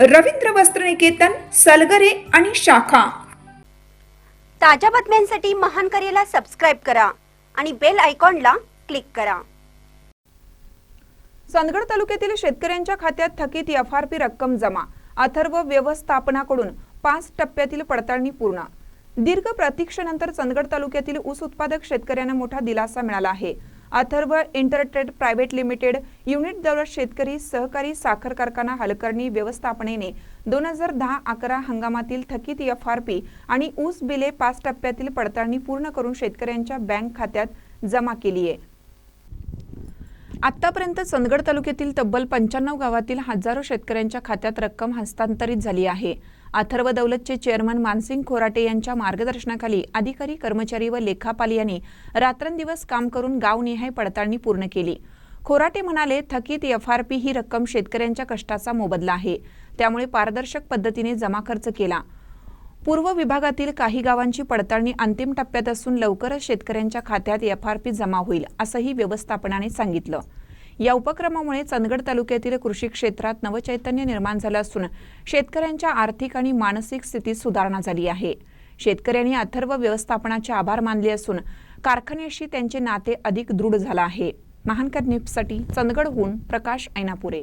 रवींद्र वस्त्रनिकेतन सलगरे आणि शाखा. ताज्या बातम्यांसाठी महान करेला सबस्क्राईब करा आणि बेल आयकॉनला क्लिक करा. चंदगड तालुक्यातील शेतकऱ्यांच्या खात्यात थकीत एफआरपी रक्कम जमा. अथर्व व्यवस्थापनाकडून पाच टप्प्यातील पडताळणी पूर्ण. दीर्घ प्रतीक्षेनंतर चंदगड तालुक्यातील ऊस उत्पादक शेतकऱ्यांना मोठा दिलासा मिळाला आहे. Atharva Intertrade private limited unit Daulat शेतकरी सहकारी साखर कारखाना हलकर्णी व्यवस्थापनेने दोन हजार दहा अकरा हंगामातील थकीत एफ आर पी आणि ऊस बिले पाच टप्प्यातील पडताळणी पूर्ण करून शेतकऱ्यांच्या बँक खात्यात जमा केली आहे. आतापर्यंत चंदगड तालुक्यातील तब्बल पंच्याण्णव गावातील हजारो शेतकऱ्यांच्या खात्यात रक्कम हस्तांतरित झाली आहे. अथर्व दौलतचे चेअरमन मानसिंग खोराटे यांच्या मार्गदर्शनाखाली अधिकारी कर्मचारी व लेखापाल यांनी रात्रंदिवस काम करून गावनिहाय पडताळणी पूर्ण केली. खोराटे म्हणाले थकीत एफआरपी ही रक्कम शेतकऱ्यांच्या कष्टाचा मोबदला आहे. त्यामुळे पारदर्शक पद्धतीने जमा खर्च केला. पूर्व विभागातील काही गावांची पडताळणी अंतिम टप्प्यात असून लवकरच शेतकऱ्यांच्या खात्यात एफ आर पी जमा होईल असंही व्यवस्थापनाने सांगितलं. या उपक्रमामुळे चंदगड तालुक्यातील कृषी क्षेत्रात नवचैतन्य निर्माण झालं असून शेतकऱ्यांच्या आर्थिक आणि मानसिक स्थितीत सुधारणा झाली आहे. शेतकऱ्यांनी अथर्व व्यवस्थापनाचे आभार मानले असून कारखान्याशी त्यांचे नाते अधिक दृढ झालं आहे. महान न्यूजसाठी चंदगडहून प्रकाश ऐनापुरे.